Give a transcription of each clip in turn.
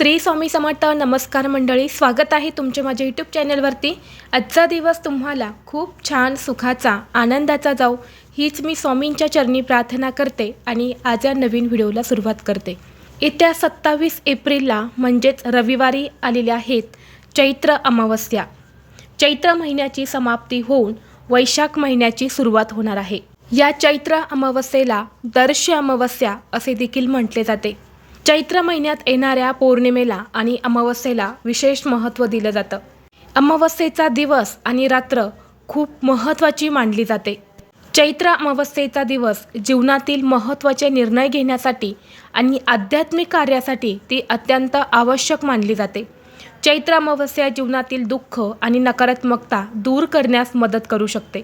श्री स्वामी समर्थ नमस्कार मंडळी स्वागत आहे तुमचे माझ्या यूट्यूब चॅनलवरती आजचा दिवस तुम्हाला खूप छान सुखाचा आनंदाचा जाऊ हीच मी स्वामींच्या चरणी प्रार्थना करते आणि आज या नवीन व्हिडिओला सुरुवात करते. येत्या सत्तावीस एप्रिलला म्हणजेच रविवारी आलेल्या आहेत चैत्र अमावस्या. चैत्र महिन्याची समाप्ती होऊन वैशाख महिन्याची सुरुवात होणार आहे. या चैत्र अमावस्येला दर्श अमावस्या असे देखील म्हटले जाते. चैत्र महिन्यात येणाऱ्या पौर्णिमेला आणि अमावस्येला विशेष महत्त्व दिलं जातं. अमावस्येचा दिवस आणि रात्र खूप महत्त्वाची मानली जाते. चैत्र अमावस्येचा दिवस जीवनातील महत्त्वाचे निर्णय घेण्यासाठी आणि आध्यात्मिक कार्यासाठी ती अत्यंत आवश्यक मानली जाते. चैत्र अमावस्या जीवनातील दुःख आणि नकारात्मकता दूर करण्यास मदत करू शकते.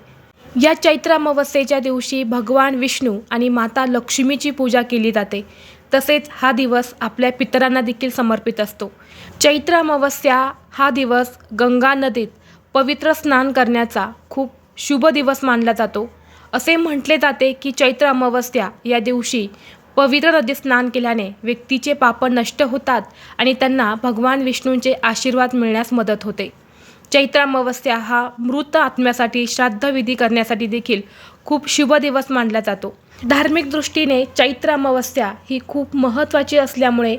या चैत्र अमावस्येच्या दिवशी भगवान विष्णू आणि माता लक्ष्मीची पूजा केली जाते. तसेच हा दिवस आपल्या पितरांना देखील समर्पित असतो. चैत्र अमावस्या हा दिवस गंगा नदीत पवित्र स्नान करण्याचा खूप शुभ दिवस मानला जातो. असे म्हटले जाते की चैत्र अमावस्या या दिवशी पवित्र नदीत स्नान केल्याने व्यक्तीचे पाप नष्ट होतात आणि त्यांना भगवान विष्णूंचे आशीर्वाद मिळण्यास मदत होते. चैत्र अमावस्या हा मृत आत्म्यासाठी श्राद्धविधी करण्यासाठी देखील खूप शुभ दिवस मानला जातो. धार्मिक दृष्टीने चैत्र अमावस्या ही खूप महत्त्वाची असल्यामुळे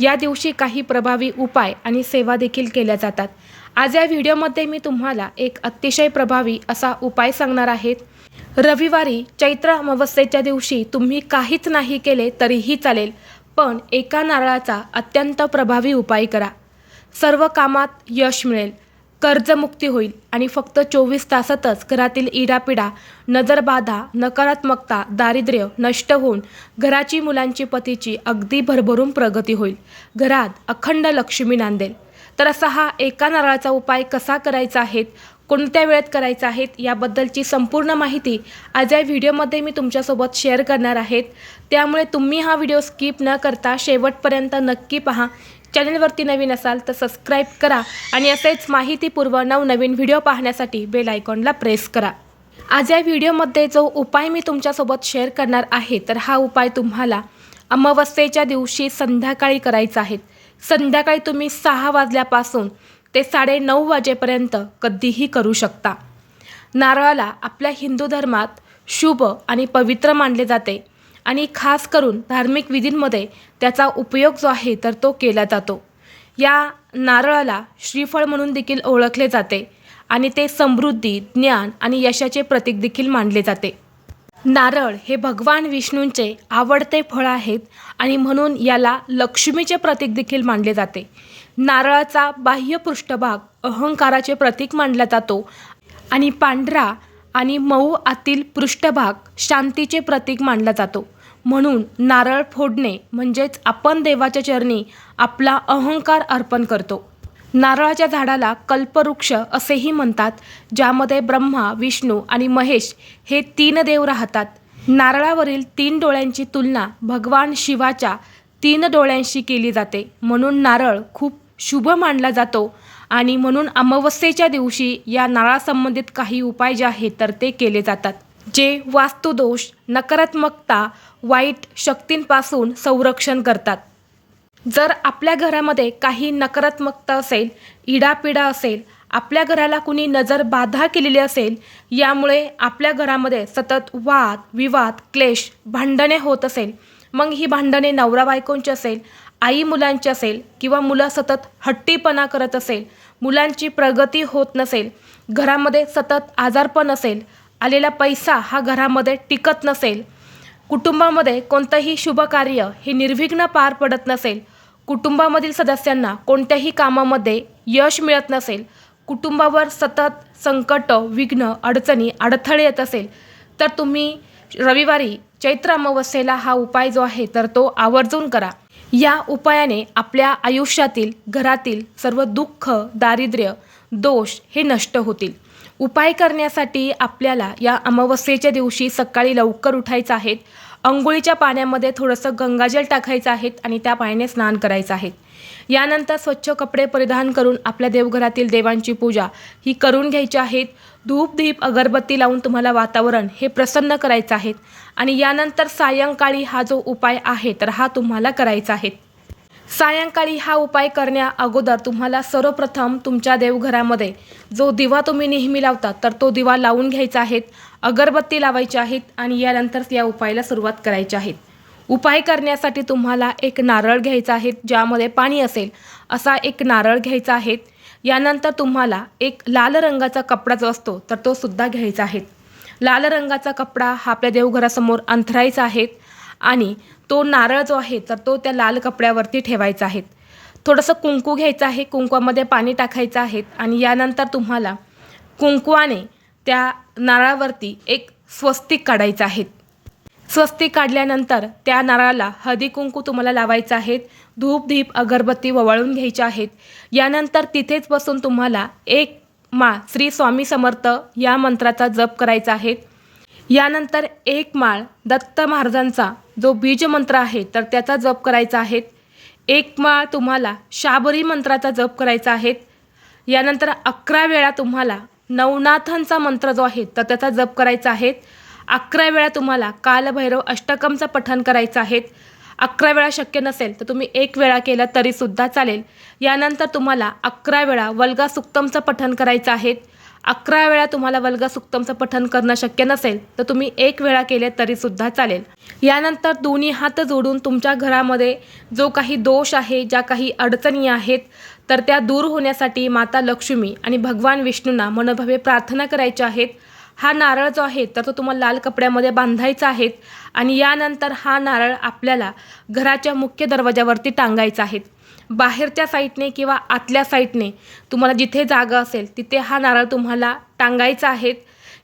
या दिवशी काही प्रभावी उपाय आणि सेवा देखील केल्या जातात. आज या व्हिडिओमध्ये मी तुम्हाला एक अतिशय प्रभावी असा उपाय सांगणार आहेत रविवारी चैत्र अमावस्येच्या दिवशी तुम्ही काहीच नाही केले तरीही चालेल पण एका नारळाचा अत्यंत प्रभावी उपाय करा. सर्व कामात यश मिळेल. कर्जमुक्ती होईल. आणि फक्त चोवीस तासातच घरातील इडापिडा नजरबाधा नकारात्मकता दारिद्र्य नष्ट होऊन घराची मुलांची पतीची अगदी भरभरून प्रगती होईल. घरात अखंड लक्ष्मी नांदेल. तर असा हा एका नारळाचा उपाय कसा करायचा आहे? कोणत्या वेळेत करायचं आहेत याबद्दलची संपूर्ण माहिती आज या व्हिडिओमध्ये मी तुमच्यासोबत शेअर करणार आहेत. त्यामुळे तुम्ही हा व्हिडिओ स्किप न करता शेवटपर्यंत नक्की पहा. चॅनलवरती नवीन असाल तर सबस्क्राईब करा आणि असेच माहितीपूर्व नवनवीन व्हिडिओ पाहण्यासाठी बेल आयकॉनला प्रेस करा. आज या व्हिडिओमध्ये जो उपाय मी तुमच्यासोबत शेअर करणार आहे तर हा उपाय तुम्हाला अमावस्येच्या दिवशी संध्याकाळी करायचा आहे. संध्याकाळी तुम्ही सहा वाजल्यापासून ते साडेनऊ वाजेपर्यंत कधीही करू शकता. नारळाला आपल्या हिंदू धर्मात शुभ आणि पवित्र मानले जाते आणि खास करून धार्मिक विधींमध्ये त्याचा उपयोग जो आहे तर तो केला जातो. या नारळाला श्रीफळ म्हणून देखील ओळखले जाते आणि ते समृद्धी ज्ञान आणि यशाचे प्रतीक देखील मानले जाते. नारळ हे भगवान विष्णूंचे आवडते फळ आहेत आणि म्हणून याला लक्ष्मीचे प्रतीक देखील मानले जाते. नारळाचा बाह्य पृष्ठभाग अहंकाराचे प्रतीक मानला जातो. आणि पांढरा आणि मऊ आतील पृष्ठभाग शांतीचे प्रतीक मानला जातो. म्हणून नारळ फोडणे म्हणजेच आपण देवाच्या चरणी आपला अहंकार अर्पण करतो. नारळाच्या झाडाला कल्पवृक्ष असेही म्हणतात ज्यामध्ये ब्रह्मा विष्णू आणि महेश हे तीन देव राहतात. नारळावरील तीन डोळ्यांची तुलना भगवान शिवाच्या तीन डोळ्यांशी केली जाते. म्हणून नारळ खूप शुभ मानला जातो. आणि म्हणून अमावस्येच्या दिवशी या नाळासंबंधित काही उपाय जे आहेत तर ते केले जातात. जे वास्तुदोष नकारात्मकता वाईट शक्तींपासून संरक्षण करतात. जर आपल्या घरामध्ये काही नकारात्मकता असेल इडापिडा असेल आपल्या घराला कुणी नजर बाधा केलेली असेल यामुळे आपल्या घरामध्ये सतत वाद विवाद क्लेश भांडणे होत असेल. मग ही भांडणे नवरा बायकोंची असेल आई मुलांची असेल किंवा मुलं सतत हट्टीपणा करत असेल मुलांची प्रगती होत नसेल घरामध्ये सतत आजारपण असेल आलेला पैसा हा घरामध्ये टिकत नसेल कुटुंबामध्ये कोणतंही शुभकार्य हे निर्विघ्न पार पडत नसेल कुटुंबामधील सदस्यांना कोणत्याही कामामध्ये यश मिळत नसेल कुटुंबावर सतत संकट विघ्न अडचणी अडथळे येत असेल तर तुम्ही रविवारी चैत्र अमावस्येला हा उपाय जो आहे तर तो आवर्जून करा. या उपायाने आपल्या आयुष्यातील घरातील सर्व दुःख दारिद्र्य दोष हे नष्ट होतील. उपाय करण्यासाठी आपल्याला या अमावस्येच्या दिवशी सकाळी लवकर उठायचं आहे अंघोळीच्या पाण्यामध्ये थोडंसं गंगाजल टाकायचं आहे आणि त्या पाण्याने स्नान करायचं आहे यानंतर स्वच्छ कपडे परिधान करून आपल्या देवघरातील देवांची पूजा ही करून घ्यायची आहेत. धूप दीप अगरबत्ती लावून तुम्हाला वातावरण हे प्रसन्न करायचं आहे. आणि यानंतर सायंकाळी हा जो उपाय आहे तर हा तुम्हाला करायचा आहे. सायंकाळी हा उपाय करण्या अगोदर तुम्हाला सर्वप्रथम तुमच्या देवघरामध्ये जो दिवा तुम्ही नेहमी लावता तर तो दिवा लावून घ्यायचा आहे. अगरबत्ती लावायची आहेत आणि यानंतर या उपायाला सुरुवात करायची आहेत उपाय करण्यासाठी तुम्हाला एक नारळ घ्यायचा आहे ज्यामध्ये पाणी असेल असा एक नारळ घ्यायचा आहे. यानंतर तुम्हाला एक लाल रंगाचा कपडा जो असतो तर तो सुद्धा घ्यायचा आहे. लाल रंगाचा कपडा हा आपल्या देवघरासमोर अंथरायचा आहे आणि तो नारळ जो आहे तर तो त्या लाल कपड्यावरती ठेवायचा आहे. थोडंसं कुंकू घ्यायचं आहे कुंकवामध्ये पाणी टाकायचं आहे आणि यानंतर तुम्हाला कुंकवाने त्या नारळावरती एक स्वस्तिक काढायचं आहे. स्वस्तिक काढल्यानंतर त्या नारळाला हळदीकुंकू तुम्हाला लावायचं आहेत धूपधीप अगरबत्ती ववाळून घ्यायच्या आहेत. यानंतर तिथेच बसून तुम्हाला एक माळ श्री स्वामी समर्थ या मंत्राचा जप करायचा आहे. यानंतर एक माळ दत्त महाराजांचा जो बीज मंत्र आहे तर त्याचा जप करायचा आहे. एक माळ तुम्हाला शाबरी मंत्राचा जप करायचा आहे. यानंतर अकरा वेळा तुम्हाला नवनाथांचा मंत्र जो आहे तर त्याचा जप करायचा आहे. अकरा वेळा तुम्हाला कालभैरव अष्टकमचं पठण करायचं आहे अकरा वेळा शक्य नसेल तर तुम्ही एक वेळा केलं तरीसुद्धा चालेल. यानंतर तुम्हाला अकरा वेळा वल्गा सुक्तमचं पठण करायचं आहे अकरा वेळा तुम्हाला वल्गा सुक्तमचं पठण करणं शक्य नसेल तर तुम्ही एक वेळा केले तरीसुद्धा चालेल. यानंतर दोन्ही हात जोडून तुमच्या घरामध्ये जो काही दोष आहे ज्या काही अडचणी आहेत तर त्या दूर होण्यासाठी माता लक्ष्मी आणि भगवान विष्णूंना मनोभावे प्रार्थना करायच्या आहेत. हा नारळ जो आहे तर तो तुम्हाला लाल कपड्यामध्ये बांधायचा आहे आणि यानंतर हा नारळ आपल्याला घराच्या मुख्य दरवाजावरती टांगायचा आहे. बाहेरच्या साईडने किंवा आतल्या साईडने तुम्हाला जिथे जागा असेल तिथे हा नारळ तुम्हाला टांगायचा आहे.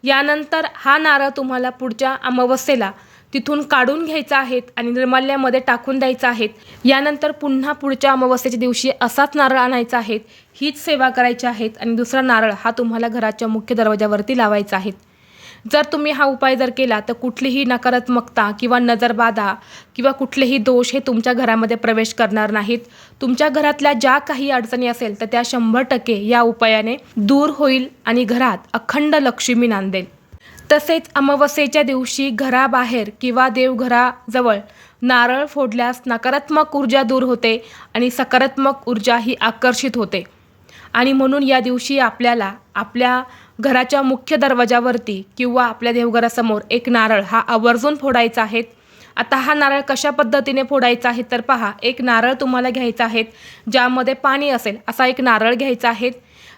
यानंतर हा नारळ तुम्हाला पुढच्या अमावस्येला तिथून काढून घ्यायचा आहे आणि निर्माल्यामध्ये टाकून द्यायचा आहे. यानंतर पुन्हा पुढच्या अमावस्येच्या दिवशी असाच नारळ आणायचा आहे. हीच सेवा करायची आहेत आणि दुसरा नारळ हा तुम्हाला घराच्या मुख्य दरवाजावरती लावायचा आहे. जर तुम्ही हा उपाय जर केला तर कुठलीही नकारात्मकता किंवा नजरबाधा किंवा कुठलेही दोष हे तुमच्या घरामध्ये प्रवेश करणार नाहीत. तुमच्या घरातल्या ज्या काही अडचणी असेल तर त्या शंभर टक्के या उपायाने दूर होईल आणि घरात अखंड लक्ष्मी नांदेल. तसेच अमावस्येच्या दिवशी घराबाहेर किंवा देवघराजवळ नारळ फोडल्यास नकारात्मक ऊर्जा दूर होते आणि सकारात्मक ऊर्जा ही आकर्षित होते. आणि म्हणून या दिवशी आपल्याला आपल्या घराच्या मुख्य दरवाजावरती किंवा आपल्या देवघरासमोर एक नारळ हा आवर्जून फोडायचा आहे. आता हा नारळ कशा पद्धतीने फोडायचा आहे तर पहा एक नारळ तुम्हाला घ्यायचा आहे ज्यामध्ये पाणी असेल असा एक नारळ घ्यायचा आहे.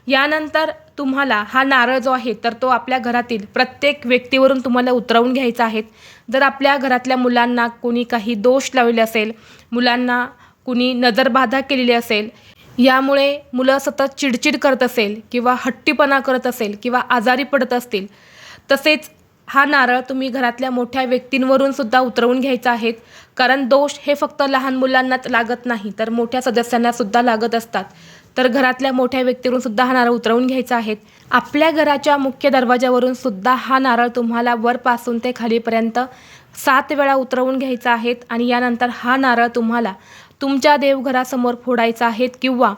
यानंतर तुम्हाला हा नारळ जो आहे तर तो आपल्या घरातील प्रत्येक व्यक्तीवरून तुम्हाला उतरवून घ्यायचा आहे. जर आपल्या घरातल्या मुलांना कोणी काही दोष लावले असेल मुलांना कुणी नजरबाधा केलेली असेल यामुळे मुलं सतत चिडचिड करत असेल किंवा हट्टीपणा करत असेल किंवा आजारी पडत असतील. तसेच हा नारळ तुम्ही घरातल्या मोठ्या व्यक्तींवरून सुद्धा उतरवून घ्यायचा आहेत कारण दोष हे फक्त लहान मुलांनाच लागत नाही तर मोठ्या सदस्यांना सुद्धा लागत असतात. तर घरातल्या मोठ्या व्यक्तीवरून सुद्धा हा नारळ उतरवून घ्यायचा आहे. आपल्या घराच्या मुख्य दरवाजावरून सुद्धा हा नारळ तुम्हाला वरपासून ते खालीपर्यंत सात वेळा उतरवून घ्यायचा आहेत आणि यानंतर हा नारळ तुम्हाला तुमच्या देवघरासमोर फोडायचा आहेत किंवा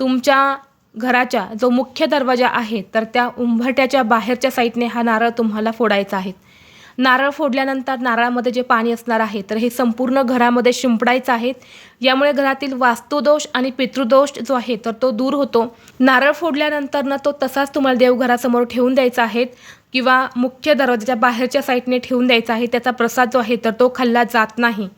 तुमच्या घराच्या जो मुख्य दरवाजा आहे तर त्या उंबरट्याच्या बाहेरच्या साईडने हा नारळ तुम्हाला फोडायचा आहे. नारळ फोडल्यानंतर नारळामध्ये जे पाणी असणार आहे तर हे संपूर्ण घरामध्ये शिंपडायचं आहे. यामुळे घरातील वास्तुदोष आणि पितृदोष जो आहे तर तो दूर होतो. नारळ फोडल्यानंतर ना तो तसाच तुम्हाला देवघरासमोर ठेवून द्यायचा आहे किंवा मुख्य दरवाजाच्या बाहेरच्या साईडने ठेवून द्यायचा आहे त्याचा प्रसाद जो आहे तर तो खाल्ला जात नाही.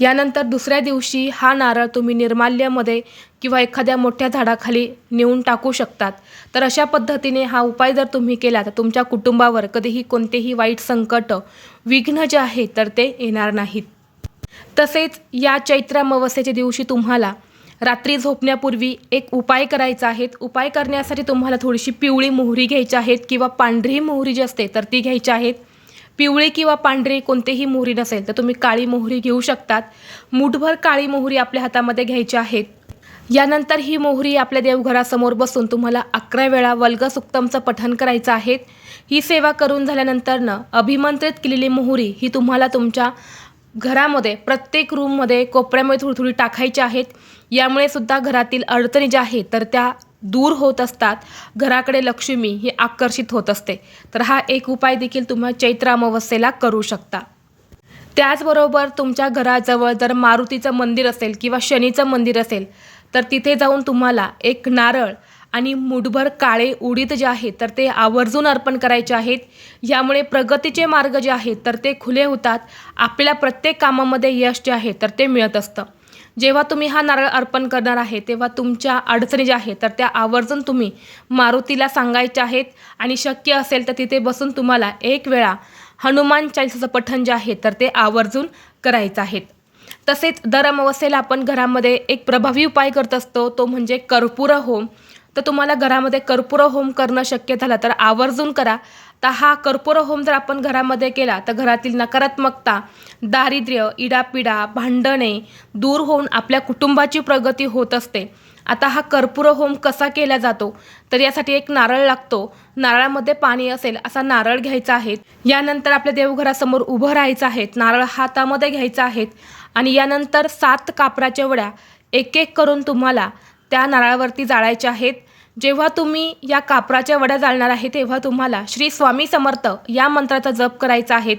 यानंतर दुसऱ्या दिवशी हा नारळ तुम्ही निर्माल्यामध्ये किंवा एखाद्या मोठ्या झाडाखाली नेऊन टाकू शकतात. तर अशा पद्धतीने हा उपाय जर तुम्ही केला तर तुमच्या कुटुंबावर कधीही कोणतेही वाईट संकट विघ्न जे आहे तर ते येणार नाहीत. तसेच या चैत्र अमावस्येच्या दिवशी तुम्हाला रात्री झोपण्यापूर्वी एक उपाय करायचा आहे. उपाय करण्यासाठी तुम्हाला थोडीशी पिवळी मोहरी घ्यायची आहेत किंवा पांढरी मोहरी जी असते तर ती घ्यायची आहेत पिवळी किंवा पांढरे कोणतेही मोहरी नसेल तर तुम्ही काळी मोहरी घेऊ शकतात. मुठभर काळी मोहरी आपल्या हातामध्ये घ्यायची आहेत. यानंतर ही मोहरी आपल्या देवघरासमोर बसून तुम्हाला अकरा वेळा वल्ग सुक्तमचं करायचं आहे. ही सेवा करून झाल्यानंतरनं अभिमंत्रित केलेली मोहरी ही तुम्हाला तुमच्या घरामध्ये प्रत्येक रूममध्ये कोपऱ्यामध्ये थोडी थोडी टाकायची आहेत. यामुळे सुद्धा घरातील अडचणी ज्या आहेत तर त्या दूर होत असतात. घराकडे लक्ष्मी ही आकर्षित होत असते. तर हा एक उपाय देखील तुम्ही चैत्र अमावस्येला करू शकता. त्याचबरोबर तुमच्या घराजवळ जर मारुतीचं मंदिर असेल किंवा शनीचं मंदिर असेल तर तिथे जाऊन तुम्हाला एक नारळ आणि मुठभर काळे उडीद जे आहेत तर ते आवर्जून अर्पण करायचे आहेत. यामुळे प्रगतीचे मार्ग जे आहेत तर ते खुले होतात. आपल्या प्रत्येक कामामध्ये यश जे आहे तर ते मिळत असतं. जेव्हा तुम्ही हा नारळ अर्पण करणार आहे तेव्हा तुमच्या अडचणी ज्या आहेत तर त्या आवर्जून तुम्ही मारुतीला सांगायच्या आहेत. आणि शक्य असेल तर तिथे बसून तुम्हाला एक वेळा हनुमान चालिसाचं पठण जे आहे तर ते आवर्जून करायचं आहेत तसेच दर अमावस्येला आपण घरामध्ये एक प्रभावी उपाय करत असतो तो म्हणजे कर्पूर होम. तर तुम्हाला घरामध्ये कर्पूर होम करणं शक्य झालं तर आवर्जून करा. तर हा कर्पूर होम जर आपण घरामध्ये केला तर घरातील नकारात्मकता दारिद्र्य इडापिडा भांडणे दूर होऊन आपल्या कुटुंबाची प्रगती होत असते. आता हा कर्पूर होम कसा केला जातो? तर यासाठी एक नारळ लागतो. नारळामध्ये पाणी असेल असा नारळ घ्यायचा आहे. यानंतर आपल्या देवघरासमोर उभं राहायचं आहे. नारळ हातामध्ये घ्यायचा आहे आणि यानंतर सात कापराच्या वड्या एक एक करून तुम्हाला त्या नारळावरती जाळायच्या आहेत. जेव्हा तुम्ही या कापराच्या वड्या जाळणार आहे तेव्हा तुम्हाला श्री स्वामी समर्थ या मंत्राचा जप करायचा आहे.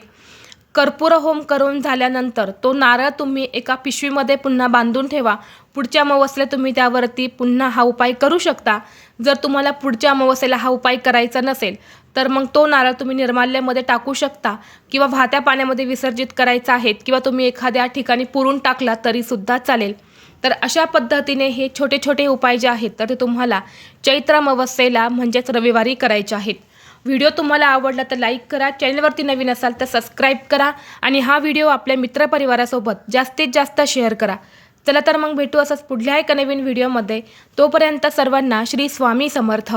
कर्पूर होम करून झाल्यानंतर तो नारळ तुम्ही एका पिशवीमध्ये पुन्हा बांधून ठेवा. पुढच्या अमावस्येला तुम्ही त्यावरती पुन्हा हा उपाय करू शकता. जर तुम्हाला पुढच्या अमावस्येला हा उपाय करायचा नसेल तर मग तो नारळ तुम्ही निर्माल्यामध्ये टाकू शकता किंवा वाहत्या पाण्यामध्ये विसर्जित करायचा आहे किंवा तुम्ही एखाद्या ठिकाणी पुरून टाकला तरीसुद्धा चालेल. तर अशा पद्धतीने हे छोटे छोटे उपाय जे आहेत तर ते तुम्हाला चैत्र अमावस्येला म्हणजेच रविवारी करायचे आहेत. व्हिडिओ तुम्हाला आवडला तर लाईक करा चॅनलवरती नवीन असाल तर सबस्क्राईब करा आणि हा व्हिडिओ आपल्या मित्रपरिवारासोबत जास्तीत जास्त शेअर करा. चला तर मग भेटू असंच पुढल्या एका नवीन व्हिडिओमध्ये. तोपर्यंत सर्वांना श्री स्वामी समर्थ.